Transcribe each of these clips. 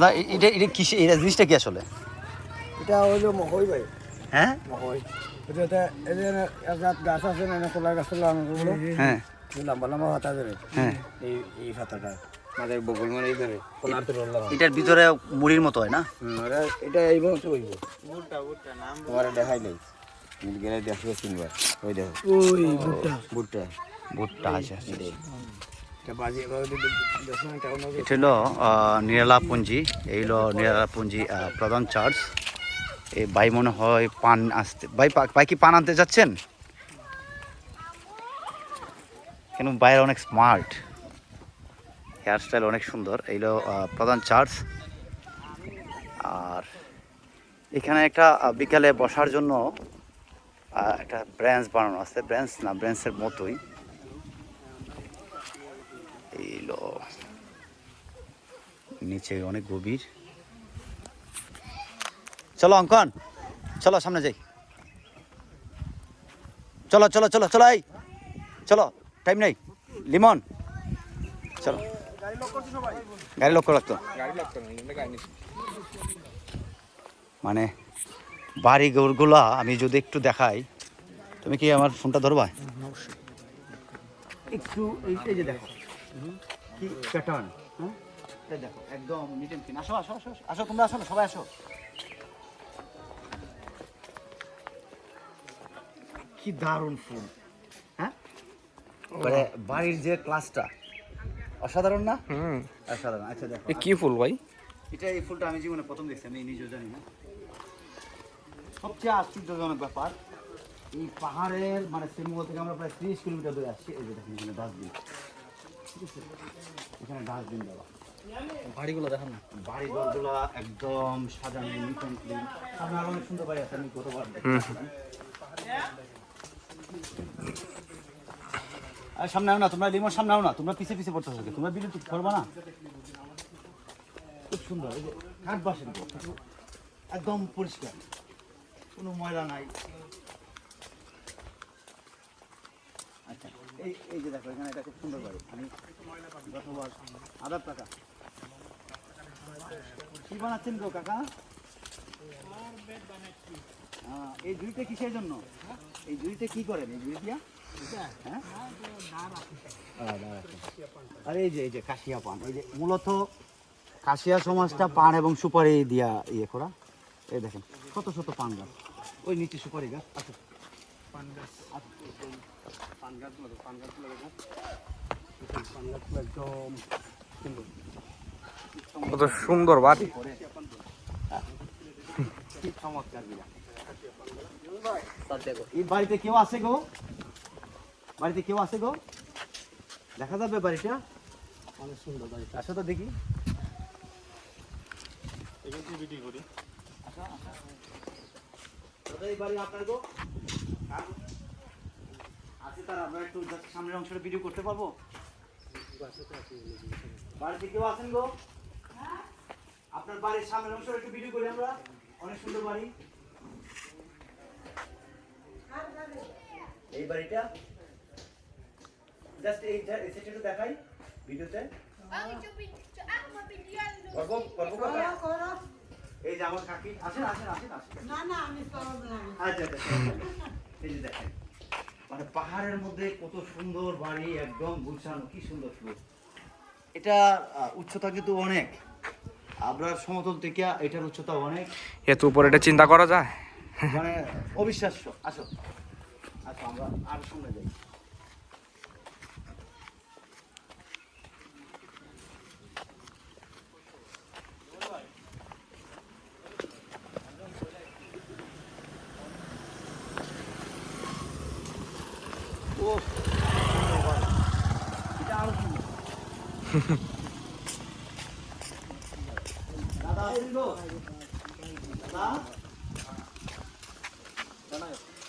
না এটা এটা কিসে এটা জিনিসটা কি আসলে? এটা হইল মহই ভাই। হ্যাঁ? মহই। এটা গাছ আছে না কলা গাছ লাগানো হ্যাঁ লম্বা লম্বা পাতা ধরে। হ্যাঁ। এই এই পাতাটা। আমাদের বগল মানে এই ধরে। কলার এটার ভিতরে মুড়ির মতো হয় না? এটা এই হইব। নাম তোমার দেখাই নাই। মিল গেলে দেখো তিনবার। ওই দেখো। ওই ভুট্টা। ভুট্টা। ভুট্টা আছে আছে। এটা হলো আহ, নিরালা পুঞ্জি। এই হলো নিরালা পুঞ্জি প্রধান চার্চ এই ভাই মনে হয় পান আসতে ভাই ভাই কি পান আনতে যাচ্ছেন? কেন বাইরে অনেক স্মার্ট। হেয়ার স্টাইল অনেক সুন্দর। এই হলো প্রধান চার্চ আর এখানে একটা বিকালে বসার জন্য একটা ব্রেঞ্চ বানানো আছে। ব্রেঞ্চ না ব্রেঞ্চের মতোই। নিচে অনেক গভীর। চলো অঙ্কন, চলো সামনে যাই। চলো চলো চলো চলো, এই। চলো টাইম নেই। লিমন, চলো। গাড়ি লক্ষ্য রাখতো। মানে বাড়ি গুলা আমি যদি একটু দেখাই, তুমি কি আমার ফোনটা ধরবা? একটু এই দেখো। কি প্যাটার্ন? হ্যাঁ এই দেখো একদম নিট এন্ড ক্লিন আসো আসো আসো আসো। আসো তোমরা আসো না সবাই আসো। কি দারুণ ফুল। হ্যাঁ? মানে বাড়ির যে ক্লাসটা অসাধারণ না? হুম। অসাধারণ। আচ্ছা দেখো এ কি ফুল ভাই? এটা এই ফুলটা আমি জীবনে প্রথম দেখছি আমি নিজেও জানি না। সবচেয়ে আশ্চর্যজনক ব্যাপার এই পাহাড়ের মানে শ্রীমঙ্গল থেকে আমরা প্রায় ত্রিশ কিলোমিটার দূরে আসছি। এই যে দেখেন এখানে ডাস্টবিন ঠিক আছে এখানে ডাস্টবিন দেওয়া। বাড়িগুলো দেখান না। বাড়ি ঘরগুলো একদম সাজানো নিট অ্যান্ড ক্লিন সামনে আরও অনেক সুন্দর বাড়ি আছে আমি গতবার দেখেছিলাম আর সামনে আও না তোমরা লিমোর সামনে আও না তোমরা পিছে পিছে পড়তেছো কি? তোমরা বিদ্যুৎ করবা না? খুব সুন্দর এই যে কাঠ কিন্তু একদম পরিষ্কার কোনো ময়লা নাই আচ্ছা এই এই যে দেখো এখানে এটা খুব সুন্দর বাড়ি। আমি গতবার হাজার টাকা কি বানাচ্ছেন গো কাকা? হ্যাঁ, এই জুড়িতে কিসের জন্য? এই জুড়িতে কি করেন? এই জুড়ি দিয়া? হ্যাঁ? আর এই যে এই যে কাশিয়া পান। এই যে মূলত কাশিয়া সমাজটা পান এবং সুপারি দিয়া ইয়ে করা। এই দেখেন কত শত পান গাছ। ওই নিচে সুপারি গাছ আচ্ছা। পান গাছ পান গাছগুলো পান গাছগুলো দেখো। পান গাছগুলো একদম সুন্দর কত সুন্দর বাড়ি। করে এই বাড়িতে কেউ আছে গো? বাড়িতে কেউ আছে গো? দেখা যাবে বাড়িটা? অনেক সুন্দর বাড়িটা। আসো তো দেখি। আসো। দাদা, এই বাড়ি আপনার গো? আছে তার আমরা একটু সামনের অংশটা ভিডিও করতে পারব? বাড়িতে কেউ আছেন গো? আপনার বাড়ির সামনের অংশ একটু ভিডিও করি আমরা। অনেক সুন্দর বাড়ি। এই বাড়িটা? জাস্ট এই সেটটা দেখাই ভিডিওতে এই যে আমার কাকি। আসেন আসেন আসেন আসেন। আচ্ছা আচ্ছা। এই যে দেখেন মানে পাহাড়ের মধ্যে কত সুন্দর বাড়ি একদম গুছানো কি সুন্দর সুন্দর এটা উচ্চতা কিন্তু অনেক। আবরার সমতল থেকে এটার উচ্চতা অনেক। এত উপরে এটা চিন্তা করা যায়? মানে অবিশ্বাস্য। আসো আচ্ছা আমরা আর সামনে যাই।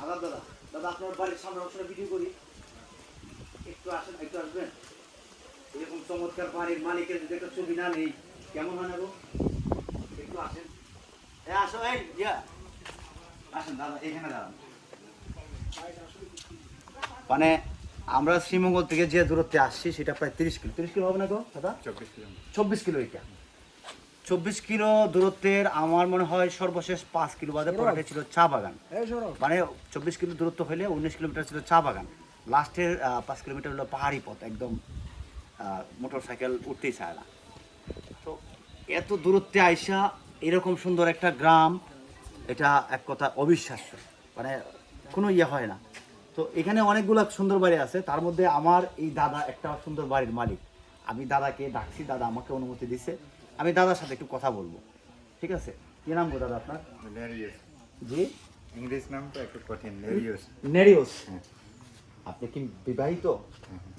দাদা দাদা আপনার বাড়ির করি একটু একটু আসবেন এরকম চমৎকার বাড়ির মালিকের যদি না নেই কেমন হয় একটু এ আসো এই ইয়া আসেন দাদা মানে আমরা শ্রীমঙ্গল থেকে যে দূরত্বে আসছি সেটা প্রায় তিরিশ কিলো। তিরিশ কিলো হবে না গো দাদা? চব্বিশ কিলো চব্বিশ কিলো এটা চব্বিশ কিলো দূরত্বের আমার মনে হয় সর্বশেষ পাঁচ কিলো বাদে পরেটা ছিল চা বাগান। মানে চব্বিশ কিলো দূরত্ব হলে উনিশ কিলোমিটার ছিল চা বাগান। লাস্টের পাঁচ কিলোমিটার হলো পাহাড়ি পথ একদম মোটর সাইকেল উঠতেই চায় না। তো এত দূরত্বে আইসা এরকম সুন্দর একটা গ্রাম এটা এক কথা অবিশ্বাস্য। মানে কোনো ইয়ে হয় না। তো এখানে অনেকগুলো সুন্দর বাড়ি আছে। তার মধ্যে আমার এই দাদা একটা সুন্দর বাড়ির মালিক। আমি দাদাকে ডাকছি দাদা আমাকে অনুমতি দিচ্ছে আমি দাদার সাথে একটু কথা বলব। ঠিক আছে? কি নাম গো দাদা আপনার? জি? ইংলিশ নামটা একটু কঠিন নেরিয়াস। নেরিওস আপনি কি বিবাহিত?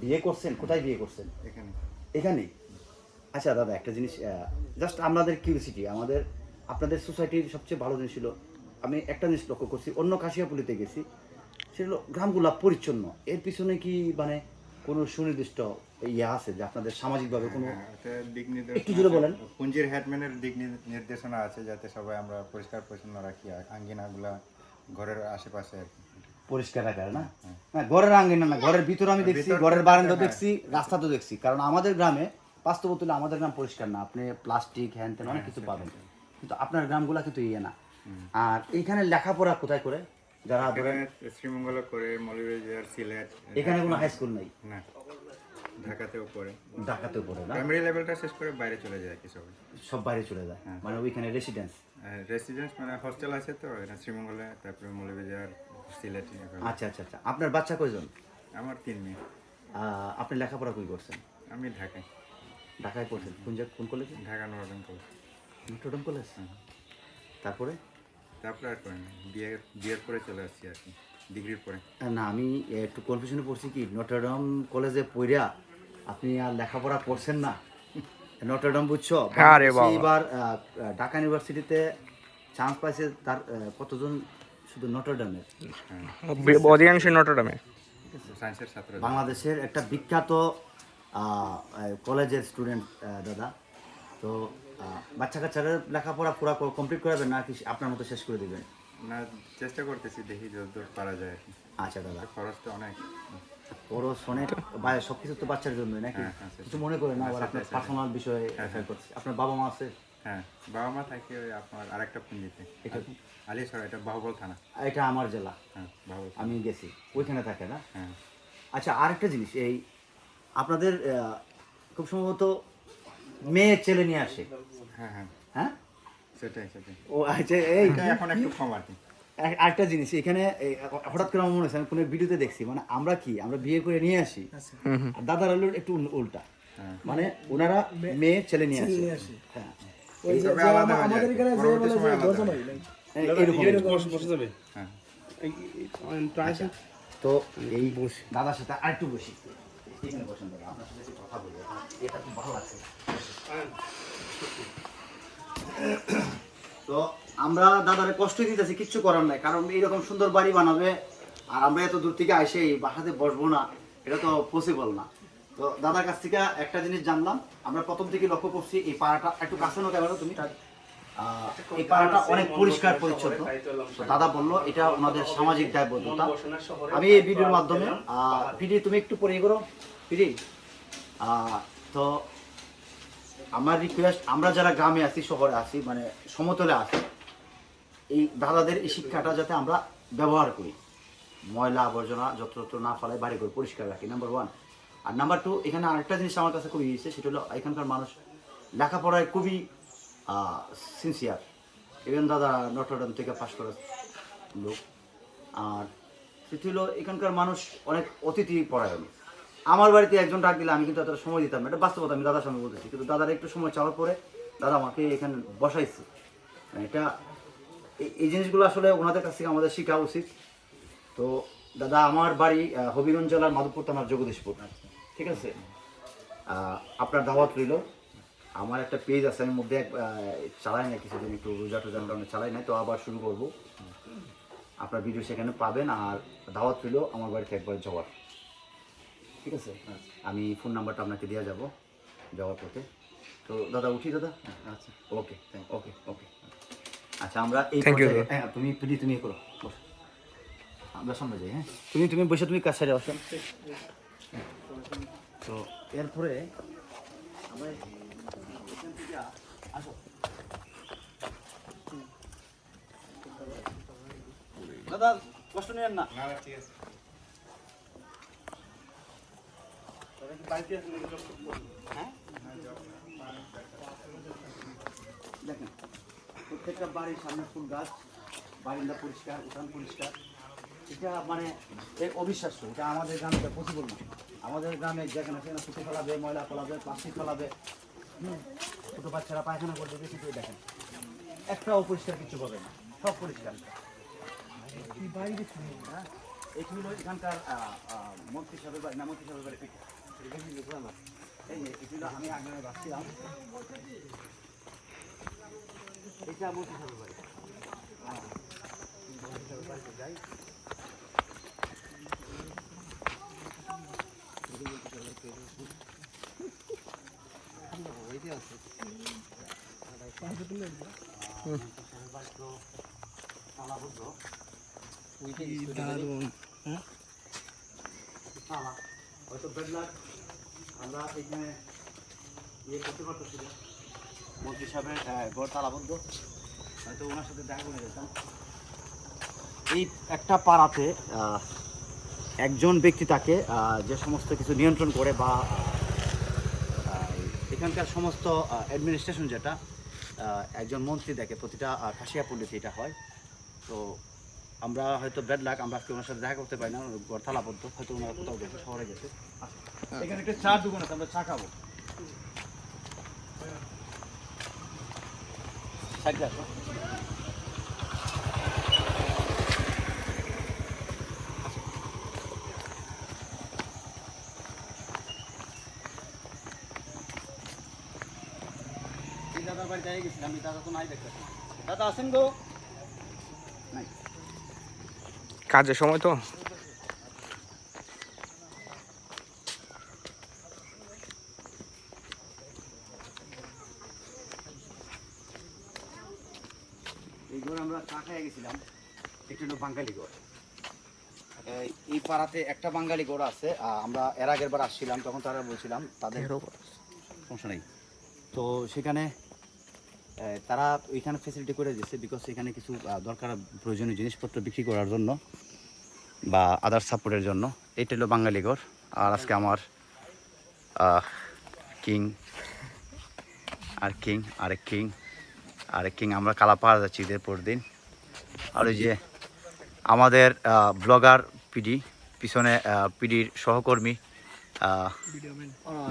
বিয়ে করছেন? কোথায় বিয়ে করছেন? এখানে। এখানে? আচ্ছা দাদা একটা জিনিস জাস্ট আপনাদের কিউরিসিটি আমাদের আপনাদের সোসাইটির সবচেয়ে ভালো জিনিস ছিল আমি একটা জিনিস লক্ষ্য করছি অন্য কাশিয়াপুলিতে গেছি। সেগুলো গ্রামগুলা পরিচ্ছন্ন। এর পিছনে কি মানে কোনো সুনির্দিষ্ট ইয়ে আছে যে আপনাদের সামাজিকভাবে কোনো হ্যাঁ, দিক একটু জোরে বলেন। পুঞ্জির হেডম্যানের দিক নির্দেশনা আছে যাতে সবাই আমরা পরিষ্কার পরিচ্ছন্ন রাখি আঙ্গিনাগুলা ঘরের আশেপাশে আর কি। পরিষ্কার রাখার না? হ্যাঁ ঘরের আঙ্গিনা না ঘরের ভিতরে আমি দেখছি ঘরের বারান্দা হ্যাঁ। দেখছি রাস্তা তো দেখছি। কারণ আমাদের গ্রামে বাস্তবত আমাদের গ্রাম পরিষ্কার না। আপনি প্লাস্টিক হ্যান ত্যান অনেক কিছু পাবেন। কিন্তু আপনার গ্রামগুলা কিন্তু ইয়ে না। আর এইখানে লেখাপড়া কোথায় করে? যারা ধরেন। শ্রীমঙ্গল করে মৌলভীবাজার সিলেট এখানে কোনো হাই স্কুল নেই? না। ঢাকাতেও পড়ে। ঢাকাতে পড়ে না? প্রাইমারি লেভেলটা শেষ করে বাইরে চলে যায় কি সবাই সব বাইরে চলে যায়? মানে ওইখানে রেসিডেন্স রেসিডেন্স মানে হোস্টেল আছে তো এটা শ্রীমঙ্গলে তারপরে মৌলভীবাজার সিলেট আচ্ছা আচ্ছা আচ্ছা। আপনার বাচ্চা কয়জন? আমার তিন মেয়ে। আপনি লেখাপড়া কই করছেন? আমি ঢাকায়। ঢাকায় পড়ছেন। কোন কোন কলেজে Dhaka northern college Notre Dame college তারপরে? তারপরে আর করেন বিয়ে বিয়ের পরে চলে আসছি আর কি ডিগ্রির পরে। না আমি একটু কনফিউশনে পড়ছি কি নটরডেম কলেজে পড়িয়া আপনি আর লেখাপড়া করছেন না? নটরডেম বুঝছ? আরে এবার ঢাকা ইউনিভার্সিটিতে চান্স পাইছে তার কতজন শুধু নটরডেমের অধিকাংশ নটরডামে বাংলাদেশের একটা বিখ্যাত কলেজের স্টুডেন্ট দাদা। তো বাচ্চা কাচ্চারা লেখাপড়া পুরো কমপ্লিট করাবেন না কি আপনার মতো শেষ করে দেবেন? না চেষ্টা করতেছি দেখি যতদূর পারা যায়। আচ্ছা দাদা। খরচটা অনেক। সব কিছু তো বাচ্চার জন্যই নাকি? হ্যাঁ, হ্যাঁ। কিছু মনে করেন না আবার আপনার পার্সোনাল বিষয়ে করছে। আপনার বাবা মা আছে? হ্যাঁ বাবা মা থাকে ওই আপনার আরেকটা পুঞ্জিতে। এটা আলিয়াছড়া এটা বাহুবল থানা। এটা আমার জেলা। হ্যাঁ বাহুবল আমি গেছি। ওইখানে থাকে না? হ্যাঁ। আচ্ছা আরেকটা জিনিস এই আপনাদের খুব সম্ভবত মেয়ে ছেলে নিয়ে আসে। হ্যাঁ হ্যাঁ। হ্যাঁ? সেটাই সেটাই। ও আচ্ছা এই এখন একটু কম আর কি। আরেকটা জিনিস এখানে হঠাৎ করে আমার মনে হচ্ছে আমি কোনো ভিডিওতে দেখছি মানে আমরা কি আমরা বিয়ে করে নিয়ে আসি আর দাদার হলো একটু উল্টা। হ্যাঁ। মানে ওনারা মেয়ে ছেলে নিয়ে আসে। হ্যাঁ। হয়ে এই- আচ্ছা। তো এই দাদার সাথে আরেকটু বসি। এখানে বসেন দাদা আপনার সাথে কথা বলি এটা খুব ভালো লাগছে। তো আমরা দাদারে কষ্ট দিতেছি কিচ্ছু করার নাই। কারণ এইরকম সুন্দর বাড়ি বানাবে আর আমরা এত দূর থেকে এসে এই বাসাতে বসবো না এটা তো পসিবল না। তো দাদার কাছ থেকে একটা জিনিস জানলাম আমরা প্রথম থেকে লক্ষ্য করছি এই পাড়াটা একটু কাছে নো ক্যামেরা তুমি। এই পাড়াটা অনেক পরিষ্কার পরিচ্ছন্ন। দাদা বলল এটা ওনাদের সামাজিক দায়বদ্ধতা। আমি এই ভিডিওর মাধ্যমে আহ, পিডি তুমি একটু পরে করো পিডি তো আমার রিকোয়েস্ট আমরা যারা গ্রামে আছি, শহরে আছি মানে সমতলে আছি, এই দাদাদের এই শিক্ষাটা যাতে আমরা ব্যবহার করি। ময়লা আবর্জনা যত্রতত্র না ফেলাই বাড়ি করে পরিষ্কার রাখি নাম্বার ওয়ান আর নাম্বার টু এখানে আরেকটা জিনিস আমার কাছে খুবই ইয়েছে সেটা হলো এখানকার মানুষ লেখাপড়ায় খুবই সিনসিয়ার ইভেন দাদা নটরডাম থেকে পাশ করা লোক। আর সেটি হলো, এখানকার মানুষ অনেক অতিথি পরায়ণ। আমার বাড়িতে একজন ডাক দিলে আমি কিন্তু এতটা সময় দিতাম না। এটা বাস্তবতা, আমি দাদার সঙ্গে বলতেছি। কিন্তু দাদার একটু সময় চাওয়ার পরে দাদা আমাকে এখানে বসাইছে। মানে এটা এই- জিনিসগুলো আসলে ওনাদের কাছ থেকে আমাদের শেখা উচিত। তো দাদা, আমার বাড়ি হবিগঞ্জ জেলার মাধবপুর থানার জগদীশপুর। ঠিক আছে? আপনার দাওয়াত রইল। আমার একটা পেজ আছে, আমি মধ্যে চালাই না কিছুদিন, একটু রোজা টোজার কারণে চালাই নাই, তো আবার শুরু করব। আপনার ভিডিও সেখানে পাবেন, আর দাওয়াত রইল আমার বাড়িতে একবার যাওয়ার। ঠিক আছে? আমি ফোন নাম্বারটা আপনাকে দেওয়া যাব যাওয়ার পথে। তো দাদা উঠি দাদা? আচ্ছা। ওকে ওকে ওকে আচ্ছা আমরা এই হ্যাঁ তুমি প্লিজ তুমি করো আমরা সামনে যাই হ্যাঁ? তুমি তুমি বসে তুমি কাজ সারে। আসো তো এরপরে আসো। দাদা কষ্ট নেন না ঠিক আছে। দেখেন প্রত্যেকটা বাড়ির সামনে ফুল গাছ বারিন্দা পরিষ্কার উঠান পরিষ্কার। এটা মানে এক অবিশ্বাস্য এটা আমাদের গ্রামে পসিবল না। আমাদের গ্রামে যেখানে সেখানে ফুটে ফেলাবে ময়লা ফেলাবে প্লাস্টিক ফেলাবে। হুম, ছোটো বাচ্চারা পায়খানা করবে বেশি করে দেখেন। একটা অপরিষ্কার কিছু পাবে না সব পরিষ্কার। এখানকার মন্ত্রী সাহেবের বাড়ি না মন্ত্রী সাহেবের বাড়ি এটা মন্ত্রী সাহেবের বাড়ি হ্যাঁ। মন্ত্রী সাহেবের বাড়িতে যাই তালা হয়তো বেড আমরা এখানে ইয়ে করতে পারতেছি না। মন্ত্রী সাহেবের ঘর তালাবদ্ধ হয়তো ওনার সাথে দেখা করে যেতাম এই একটা পাড়াতে একজন ব্যক্তি তাকে যে সমস্ত কিছু নিয়ন্ত্রণ করে বা এখানকার সমস্ত অ্যাডমিনিস্ট্রেশন যেটা একজন মন্ত্রী দেখে, প্রতিটা খাসিয়া পল্লীতে এটা হয়। তো আমরা হয়তো ব্যাড লাগ আমরা আজকে ওনার সাথে দেখা করতে পারি না, ঘর হয়তো ওনারা কোথাও গেছে, শহরে গেছে। এখানে একটা চার দোকান আছে আমরা চা খাব। এই দাদার বাড়ি যাই গেছিলাম এই দাদা তো নাই দেখতেছি দাদা আছেন গো। নাই কাজের সময় তো? চা খেয়ে গেছিলাম। এটা হলো বাঙালি ঘর। এই- পাড়াতে একটা বাঙালি ঘর আছে আমরা এর আগের বার আসছিলাম তখন তারা বলছিলাম তাদের সমস্যা নেই। তো সেখানে তারা ওইখানে ফেসিলিটি করে দিচ্ছে বিকজ এখানে কিছু দরকার প্রয়োজনীয় জিনিসপত্র বিক্রি করার জন্য বা আদার সাপোর্টের জন্য। এইটা হলো বাঙালি ঘর। আর আজকে আমার কিং আর কিং আরেক কিং আরেক কিং আমরা কালাপাড়া যাচ্ছি ঈদের পর দিন আর ওই যে আমাদের ব্লগার পিডি পিছনে পিডির সহকর্মী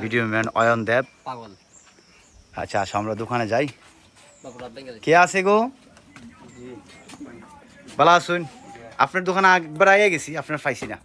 ভিডিও ম্যান অয়ন দেব। আচ্ছা আচ্ছা আসো আমরা দোকানে যাই। কে আছে গো? ভালো আসুন। আপনার দোকানে একবার আগে গেছি আপনার পাইছি না।